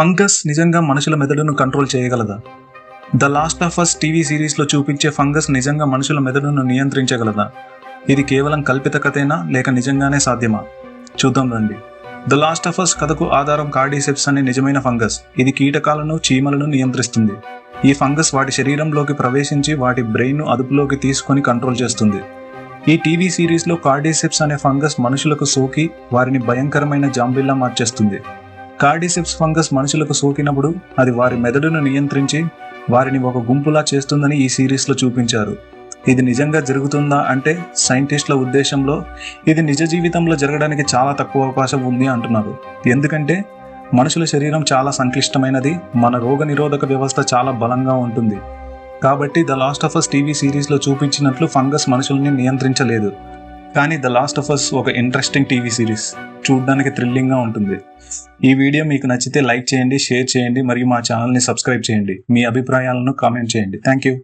Fungus నిజంగా మనుషుల మెదడును కంట్రోల్ చేయగలదా? The last of us TV సిరీస్లో చూపించే ఫంగస్ నిజంగా మనుషుల మెదడును నియంత్రించగలదా? ఇది కేవలం కల్పిత కథేనా లేక నిజంగానే సాధ్యమా? చూద్దాం రండి. ద లాస్ట్ ఆఫ్ అస్ కథకు ఆధారం కార్డీసెప్స్ అనే నిజమైన ఫంగస్. ఇది కీటకాలను చీమలను నియంత్రిస్తుంది. ఈ ఫంగస్ వాటి శరీరంలోకి ప్రవేశించి వాటి బ్రెయిన్ను అదుపులోకి తీసుకొని కంట్రోల్ చేస్తుంది. ఈ టీవీ సిరీస్లో కార్డీసెప్స్ అనే ఫంగస్ మనుషులకు సోకి వారిని భయంకరమైన జాంబిల్లా మార్చేస్తుంది. కార్డిసెప్స్ ఫంగస్ మనుషులకు సోకినప్పుడు అది వారి మెదడును నియంత్రించి వారిని ఒక గుంపులా చేస్తుందని ఈ సిరీస్లో చూపించారు. ఇది నిజంగా జరుగుతుందా అంటే సైంటిస్టుల ఉద్దేశంలో ఇది నిజ జీవితంలో జరగడానికి చాలా తక్కువ అవకాశం ఉంది అంటున్నారు. ఎందుకంటే మనుషుల శరీరం చాలా సంక్లిష్టమైనది మన రోగ నిరోధక వ్యవస్థ చాలా బలంగా ఉంటుంది. కాబట్టి the last of us TV సిరీస్లో చూపించినట్లు ఫంగస్ మనుషుల్ని నియంత్రించలేదు. కానీ ద లాస్ట్ ఆఫ్ అస్ ఒక ఇంట్రెస్టింగ్ టీవీ సిరీస్ చూడడానికి థ్రిల్లింగ్గా ఉంటుంది. ఈ వీడియో మీకు నచ్చితే లైక్ చేయండి షేర్ చేయండి మరియు మా ఛానల్ని సబ్స్క్రైబ్ చేయండి. మీ అభిప్రాయాలను కామెంట్ చేయండి. Thank you